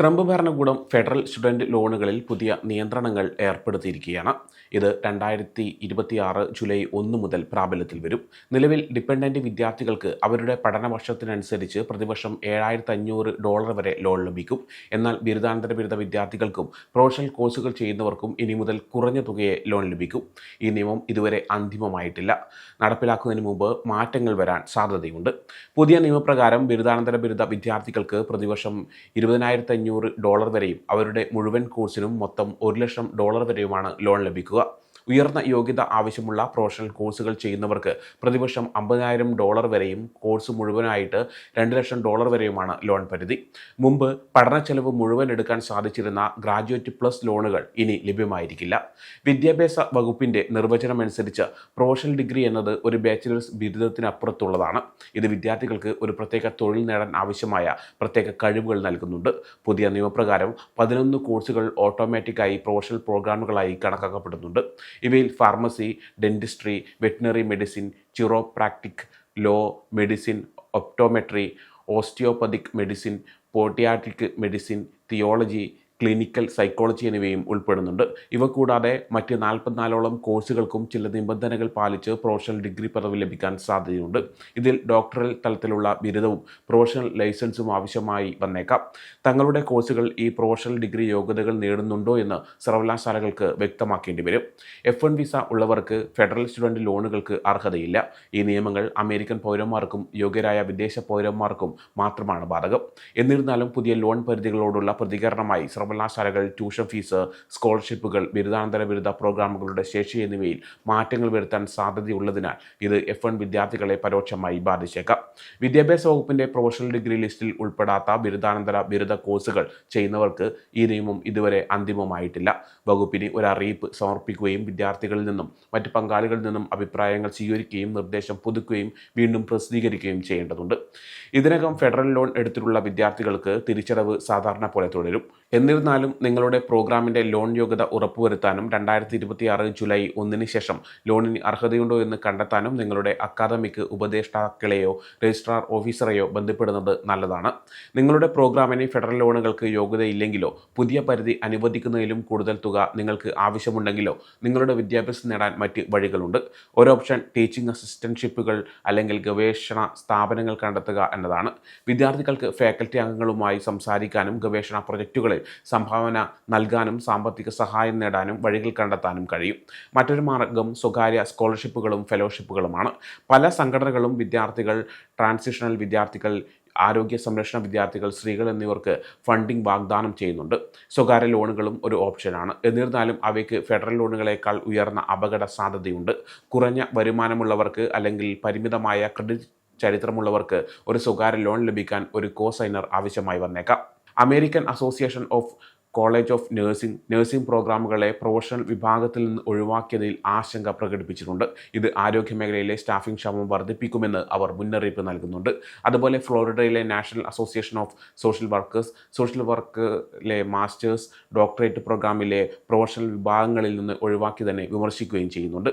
Trump ഭരണകൂടം federal student ലോണുകളിൽ പുതിയ നിയന്ത്രണങ്ങൾ ഏർപ്പെടുത്തിയിരിക്കുകയാണ്. ഇത് രണ്ടായിരത്തി ഇരുപത്തിയാറ് ജൂലൈ ഒന്ന് മുതൽ പ്രാബല്യത്തിൽ വരും. നിലവിൽ ഡിപ്പെൻഡന്റ് വിദ്യാർത്ഥികൾക്ക് അവരുടെ പഠന വർഷത്തിനനുസരിച്ച് പ്രതിവർഷം ഏഴായിരത്തി അഞ്ഞൂറ് ഡോളർ വരെ ലോൺ ലഭിക്കും. എന്നാൽ ബിരുദാനന്തര ബിരുദ വിദ്യാർത്ഥികൾക്കും പ്രൊഫഷണൽ കോഴ്സുകൾ ചെയ്യുന്നവർക്കും ഇനി മുതൽ കുറഞ്ഞ തുകയെ ലോൺ ലഭിക്കും. ഈ നിയമം ഇതുവരെ അന്തിമമായിട്ടില്ല. നടപ്പിലാക്കുന്നതിന് മുമ്പ് മാറ്റങ്ങൾ വരാൻ സാധ്യതയുണ്ട്. പുതിയ നിയമപ്രകാരം ബിരുദാനന്തര ബിരുദ വിദ്യാർത്ഥികൾക്ക് പ്രതിവർഷം ഇരുപതിനായിരത്തി അഞ്ഞൂറ് ഡോളർ വരെയും അവരുടെ മുഴുവൻ കോഴ്സിനും മൊത്തം ഒരു ലക്ഷം ഡോളർ വരെയുമാണ് ലോൺ ലഭിക്കുക. ഉയർന്ന യോഗ്യത ആവശ്യമുള്ള പ്രൊഫഷണൽ കോഴ്സുകൾ ചെയ്യുന്നവർക്ക് പ്രതിവർഷം അമ്പതിനായിരം ഡോളർ വരെയും കോഴ്സ് മുഴുവനായിട്ട് രണ്ട് ലക്ഷം ഡോളർ വരെയുമാണ് ലോൺ പരിധി. മുമ്പ് പഠന ചെലവ് മുഴുവൻ എടുക്കാൻ സാധിച്ചിരുന്ന ഗ്രാജുവേറ്റ് പ്ലസ് ലോണുകൾ ഇനി ലഭ്യമായിരിക്കില്ല. വിദ്യാഭ്യാസ വകുപ്പിന്റെ നിർവചനമനുസരിച്ച് പ്രൊഫഷണൽ ഡിഗ്രി എന്നത് ഒരു ബാച്ചിലേഴ്സ് ബിരുദത്തിനപ്പുറത്തുള്ളതാണ്. ഇത് വിദ്യാർത്ഥികൾക്ക് ഒരു പ്രത്യേക തൊഴിൽ നേടാൻ ആവശ്യമായ പ്രത്യേക കഴിവുകൾ നൽകുന്നുണ്ട്. പുതിയ നിയമപ്രകാരം പതിനൊന്ന് കോഴ്സുകൾ ഓട്ടോമാറ്റിക്കായി പ്രൊഫഷണൽ പ്രോഗ്രാമുകളായി കണക്കാക്കപ്പെടുന്നുണ്ട്. ഇവയിൽ pharmacy dentistry veterinary medicine chiropractic law medicine optometry osteopathic medicine podiatric medicine theology clinical psychology എന്നിവയും ഉൾപ്പെടുന്നുണ്ട്. ഇവ കൂടാതെ മറ്റ് നാൽപ്പത്തിനാലോളം കോഴ്സുകൾക്കും ചില നിബന്ധനകൾ പാലിച്ച് പ്രൊഫഷണൽ ഡിഗ്രി പദവി ലഭിക്കാൻ സാധ്യതയുണ്ട്. ഇതിൽ ഡോക്ടറൽ തലത്തിലുള്ള ബിരുദവും പ്രൊഫഷണൽ ലൈസൻസും ആവശ്യമായി വന്നേക്കാം. തങ്ങളുടെ കോഴ്സുകൾ ഈ പ്രൊഫഷണൽ ഡിഗ്രി യോഗ്യതകൾ നേടുന്നുണ്ടോ എന്ന് സർവകലാശാലകൾക്ക് വ്യക്തമാക്കേണ്ടി വരും. എഫ് വൺ വിസ ഉള്ളവർക്ക് ഫെഡറൽ സ്റ്റുഡന്റ് ലോണുകൾക്ക് അർഹതയില്ല. ഈ നിയമങ്ങൾ അമേരിക്കൻ പൗരന്മാർക്കും യോഗ്യരായ വിദേശ പൗരന്മാർക്കും മാത്രമാണ് ബാധകം. എന്നിരുന്നാലും പുതിയ ലോൺ പരിധികളോടുള്ള പ്രതികരണമായി സർവകലാശാലകൾ ട്യൂഷൻ ഫീസ് സ്കോളർഷിപ്പുകൾ ബിരുദാനന്തര ബിരുദ പ്രോഗ്രാമുകളുടെ ശേഷി എന്നിവയിൽ മാറ്റങ്ങൾ വരുത്താൻ സാധ്യതയുള്ളതിനാൽ ഇത് എഫ് വൺ വിദ്യാർത്ഥികളെ പരോക്ഷമായി ബാധിച്ചേക്കാം. വിദ്യാഭ്യാസ വകുപ്പിന്റെ പ്രൊഫഷണൽ ഡിഗ്രി ലിസ്റ്റിൽ ഉൾപ്പെടാത്ത ബിരുദാനന്തര ബിരുദ കോഴ്സുകൾ ചെയ്യുന്നവർക്ക് ഈ നിയമം ഇതുവരെ അന്തിമമായിട്ടില്ല. വകുപ്പിന് ഒരു അറിയിപ്പ് സമർപ്പിക്കുകയും വിദ്യാർത്ഥികളിൽ നിന്നും മറ്റ് പങ്കാളികളിൽ നിന്നും അഭിപ്രായങ്ങൾ സ്വീകരിക്കുകയും നിർദ്ദേശം പുതുക്കുകയും വീണ്ടും പ്രസിദ്ധീകരിക്കുകയും ചെയ്യേണ്ടതുണ്ട്. ഇതിനകം ഫെഡറൽ ലോൺ എടുത്തിട്ടുള്ള വിദ്യാർത്ഥികൾക്ക് തിരിച്ചടവ് സാധാരണ പോലെ തുടരും. എന്നിരുന്നാലും നിങ്ങളുടെ പ്രോഗ്രാമിന്റെ ലോൺ യോഗ്യത ഉറപ്പുവരുത്താനും രണ്ടായിരത്തി ഇരുപത്തിയാറ് ജൂലൈ ഒന്നിന് ശേഷം ലോണിന് അർഹതയുണ്ടോ എന്ന് കണ്ടെത്താനും നിങ്ങളുടെ അക്കാദമിക് ഉപദേഷ്ടാക്കളെയോ രജിസ്ട്രാർ ഓഫീസറെയോ ബന്ധപ്പെടുന്നത് നല്ലതാണ്. നിങ്ങളുടെ പ്രോഗ്രാമിന് ഫെഡറൽ ലോണുകൾക്ക് യോഗ്യതയില്ലെങ്കിലോ പുതിയ പരിധി അനുവദിക്കുന്നതിലും കൂടുതൽ തുക നിങ്ങൾക്ക് ആവശ്യമുണ്ടെങ്കിലോ നിങ്ങളുടെ വിദ്യാഭ്യാസം നേടാൻ മറ്റ് വഴികളുണ്ട്. ഒരു ഓപ്ഷൻ ടീച്ചിങ് അസിസ്റ്റൻഷിപ്പുകൾ അല്ലെങ്കിൽ ഗവേഷണ സ്ഥാപനങ്ങൾ കണ്ടെത്തുക എന്നതാണ്. വിദ്യാർത്ഥികൾക്ക് ഫാക്കൽറ്റി അംഗങ്ങളുമായി സംസാരിക്കാനും ഗവേഷണ പ്രൊജക്റ്റുകളിൽ സംഭാവന നൽകാനും സാമ്പത്തിക സഹായം നേടാനും വഴികൾ കണ്ടെത്താനും കഴിയും. മറ്റൊരു മാർഗം സ്വകാര്യ സ്കോളർഷിപ്പുകളും ഫെലോഷിപ്പുകളുമാണ്. പല സംഘടനകളും വിദ്യാർത്ഥികൾ ട്രാൻസിഷണൽ വിദ്യാർത്ഥികൾ ആരോഗ്യ സംരക്ഷണ വിദ്യാർത്ഥികൾ സ്ത്രീകൾ എന്നിവർക്ക് ഫണ്ടിംഗ് വാഗ്ദാനം ചെയ്യുന്നുണ്ട്. സ്വകാര്യ ലോണുകളും ഒരു ഓപ്ഷനാണ്. എന്നിരുന്നാലും അവയ്ക്ക് ഫെഡറൽ ലോണുകളേക്കാൾ ഉയർന്ന അപകട സാധ്യതയുണ്ട്. കുറഞ്ഞ വരുമാനമുള്ളവർക്ക് അല്ലെങ്കിൽ പരിമിതമായ ക്രെഡിറ്റ് ചരിത്രമുള്ളവർക്ക് ഒരു സ്വകാര്യ ലോൺ ലഭിക്കാൻ ഒരു കോസൈനർ ആവശ്യമായി വന്നേക്കാം. American association of college of nursing nursing പ്രോഗ്രാമുകളെ professional വിഭാഗത്തിൽ നിന്ന് ഒഴിവാക്കിയതിൽ ആശങ്ക പ്രകടിപ്പിച്ചിട്ടുണ്ട്. ഇത് ആരോഗ്യ മേഖലയിലെ സ്റ്റാഫിംഗ് ക്ഷമം വർദ്ധിപ്പിക്കുമെന്ന് അവർ മുന്നറിയിപ്പ് നൽകുന്നുണ്ട്. അതുപോലെ ഫ്ലോറിഡയിലെ national association of social workers social വർക്കിലെ masters doctorate പ്രോഗ്രാമിലെ പ്രൊഫഷണൽ വിഭാഗങ്ങളിൽ നിന്ന് ഒഴിവാക്കി തന്നെ വിമർശിക്കുകയും ചെയ്യുന്നുണ്ട്.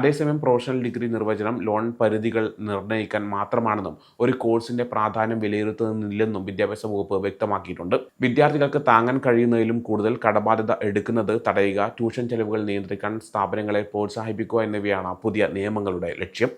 അതേസമയം പ്രൊഫഷണൽ ഡിഗ്രി നിർവചനം ലോൺ പരിധികൾ നിർണയിക്കാൻ മാത്രമാണെന്നും ഒരു കോഴ്സിന്റെ പ്രാധാന്യം വിലയിരുത്തുന്നില്ലെന്നും വിദ്യാഭ്യാസ വകുപ്പ് വ്യക്തമാക്കിയിട്ടുണ്ട്. വിദ്യാർത്ഥികൾക്ക് താങ്ങാൻ കഴിയുന്നതിലും കൂടുതൽ കടബാധ്യത എടുക്കുന്നത് തടയുക ട്യൂഷൻ ചെലവുകൾ നിയന്ത്രിക്കാൻ സ്ഥാപനങ്ങളെ പ്രോത്സാഹിപ്പിക്കുക എന്നിവയാണ് പുതിയ നിയമങ്ങളുടെ ലക്ഷ്യം.